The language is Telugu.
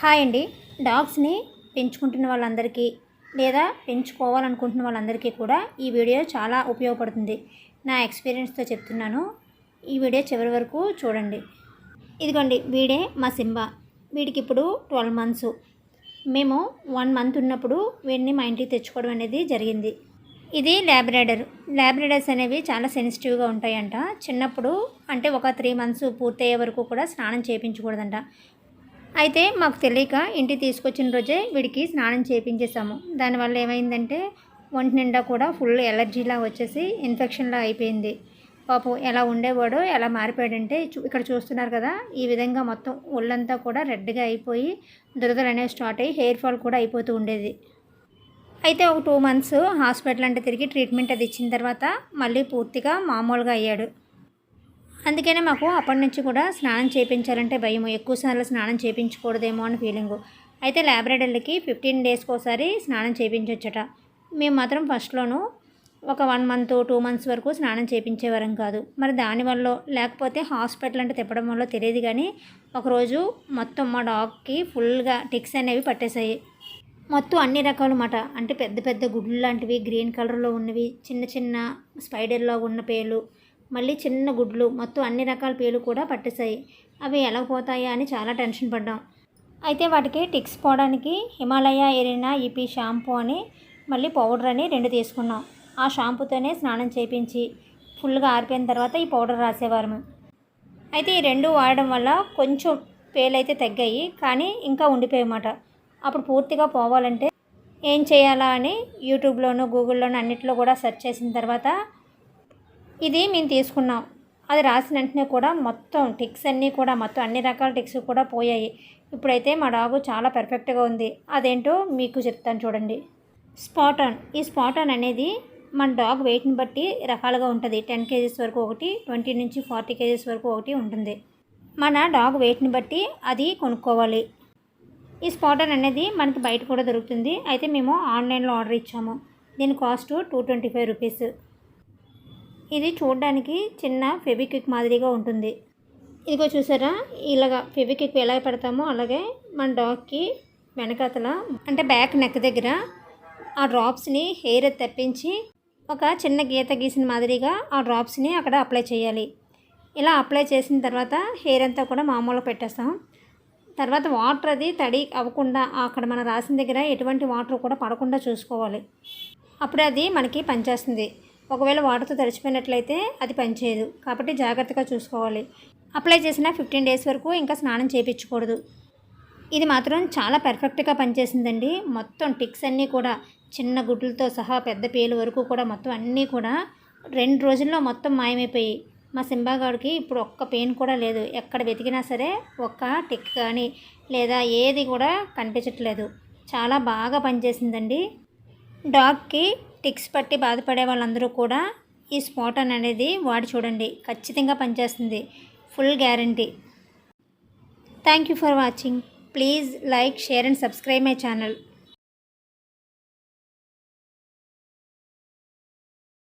హాయ్ అండి. డాగ్స్ని పెంచుకుంటున్న వాళ్ళందరికీ లేదా పెంచుకోవాలనుకుంటున్న వాళ్ళందరికీ కూడా ఈ వీడియో చాలా ఉపయోగపడుతుంది. నా ఎక్స్పీరియన్స్తో చెప్తున్నాను. ఈ వీడియో చివరి వరకు చూడండి. ఇదిగోండి వీడే మా సింబా. వీడికి ఇప్పుడు ట్వెల్వ్ మంత్స్. మేము వన్ మంత్ ఉన్నప్పుడు వీడిని మా ఇంటికి తెచ్చుకోవడం అనేది జరిగింది. ఇది ల్యాబ్రేడర్ ల్యాబ్రేడర్స్ అనేవి చాలా సెన్సిటివ్గా ఉంటాయంట. చిన్నప్పుడు అంటే ఒక త్రీ మంత్స్ పూర్తయ్యే వరకు కూడా స్నానం చేయించకూడదంట. అయితే మాకు తెలియక ఇంటికి తీసుకొచ్చిన రోజే వీడికి స్నానం చేయించేసాము దానివల్ల ఏమైందంటే ఒంటి నిండా కూడా ఫుల్ ఎలర్జీలా వచ్చేసి ఇన్ఫెక్షన్లా అయిపోయింది. పాపం ఎలా ఉండేవాడో ఎలా మారిపోయాడంటే చూ- ఇక్కడ చూస్తున్నారు కదా ఈ విధంగా మొత్తం ఒళ్ళంతా కూడా రెడ్గా అయిపోయి దురదలు అనేవి స్టార్ట్ అయ్యి హెయిర్ ఫాల్ కూడా అయిపోతూ ఉండేది. అయితే ఒక టూ మంత్స్ హాస్పిటల్ అంటే తిరిగి ట్రీట్మెంట్ అది ఇచ్చిన తర్వాత మళ్ళీ పూర్తిగా మామూలుగా అయ్యాడు. అందుకనే మాకు అప్పటి నుంచి కూడా స్నానం చేయించాలంటే భయం ఎక్కువసార్లు స్నానం చేయించకూడదేమో అని ఫీలింగ్ అయితే ల్యాబ్రేటర్లకి ఫిఫ్టీన్ డేస్కి ఒకసారి స్నానం చేయించవచ్చట మేము మాత్రం ఫస్ట్లోనూ ఒక వన్ మంత్ టూ మంత్స్ వరకు స్నానం చేయించేవారం కాదు. మరి దానివల్ల లేకపోతే హాస్పిటల్ అంటే తిప్పడం వల్ల తెలియదు కానీ ఒకరోజు మొత్తం మా డాగ్కి ఫుల్గా టిక్స్ అనేవి పట్టేశాయి. మొత్తం అన్ని రకాల మాట అంటే పెద్ద పెద్ద గుడ్లు లాంటివి గ్రీన్ కలర్లో ఉన్నవి చిన్న చిన్న స్పైడర్లో ఉన్న పేలు మళ్ళీ చిన్న గుడ్లు మొత్తం అన్ని రకాల పేలు కూడా పట్టేశాయి. అవి ఎలా పోతాయా అని చాలా టెన్షన్ పడ్డాం. అయితే వాటికి టిక్స్ పోవడానికి హిమాలయ ఎరినా ఈపీ షాంపూ అని మళ్ళీ పౌడర్ అని రెండు తీసుకున్నాం. ఆ షాంపూతోనే స్నానం చేయించి ఫుల్గా ఆరిపోయిన తర్వాత ఈ పౌడర్ రాసేవారు అయితే ఈ రెండు వాడడం వల్ల కొంచెం పేలైతే తగ్గాయి కానీ ఇంకా ఉండిపోయమాట అప్పుడు పూర్తిగా పోవాలంటే ఏం చేయాలా అని యూట్యూబ్లోనూ గూగుల్లోనూ అన్నిట్లో కూడా సెర్చ్ చేసిన తర్వాత ఇది మేము తీసుకున్నాం. అది రాసిన వెంటనే కూడా మొత్తం టిక్స్ అన్నీ కూడా మొత్తం అన్ని రకాల టిక్స్ కూడా పోయాయి. ఇప్పుడైతే మా డాగు చాలా పర్ఫెక్ట్గా ఉంది. అదేంటో మీకు చెప్తాను చూడండి. స్పాటన్ ఈ స్పాటన్ అనేది మన డాగ్ వెయిట్ని బట్టి రకాలుగా ఉంటుంది. టెన్ కేజీస్ వరకు ఒకటి ట్వంటీ నుంచి ఫార్టీ కేజీస్ వరకు ఒకటి ఉంటుంది. మన డాగ్ వెయిట్ని బట్టి అది కొనుక్కోవాలి. ఈ స్పాటర్ అనేది మనకి బయట కూడా దొరుకుతుంది. అయితే మేము ఆన్లైన్లో ఆర్డర్ ఇచ్చాము. దీని cost two twenty five rupees. ఇది చూడడానికి చిన్న ఫెవిక్విక్ మాదిరిగా ఉంటుంది. ఇదిగో చూసారా? ఇలాగా ఫెవిక్విక్ ఎలా పెడతామో అలాగే మన డాగ్కి వెనకాతల అంటే బ్యాక్ నెక్ దగ్గర ఆ డ్రాప్స్ని హెయిర్ తెప్పించి ఒక చిన్న గీత గీసిన మాదిరిగా ఆ డ్రాప్స్ని అక్కడ అప్లై చేయాలి. ఇలా అప్లై చేసిన తర్వాత హెయిర్ అంతా కూడా మామూలుగా పెట్టేస్తాం. తర్వాత వాటర్ అది తడి అవ్వకుండా అక్కడ మనం రాసిన దగ్గర ఎటువంటి వాటర్ కూడా పడకుండా చూసుకోవాలి. అప్పుడు అది మనకి పనిచేస్తుంది. ఒకవేళ వాటర్తో తడిచిపోయినట్లయితే అది పనిచేయదు. కాబట్టి జాగ్రత్తగా చూసుకోవాలి. అప్లై చేసిన ఫిఫ్టీన్ డేస్ వరకు ఇంకా స్నానం చేయించకూడదు. ఇది మాత్రం చాలా పర్ఫెక్ట్గా పనిచేసిందండి. మొత్తం టిక్స్ అన్నీ కూడా చిన్న గుడ్లతో సహా పెద్ద పేలు వరకు కూడా మొత్తం అన్నీ కూడా రెండు రోజుల్లో మొత్తం మాయమైపోయి మా సింబాగాడికి ఇప్పుడు ఒక్క పెయిన్ కూడా లేదు. ఎక్కడ వెతికినా సరే ఒక్క టిక్ కానీ లేదా ఏది కూడా కనిపించట్లేదు. చాలా బాగా పనిచేసిందండి. డాగ్కి టిక్స్ పట్టి బాధపడే వాళ్ళందరూ కూడా ఈ స్పాటన్ అనేది వాడి చూడండి. ఖచ్చితంగా పనిచేస్తుంది. Full guarantee. Thank you for watching. Please like share and subscribe my channel.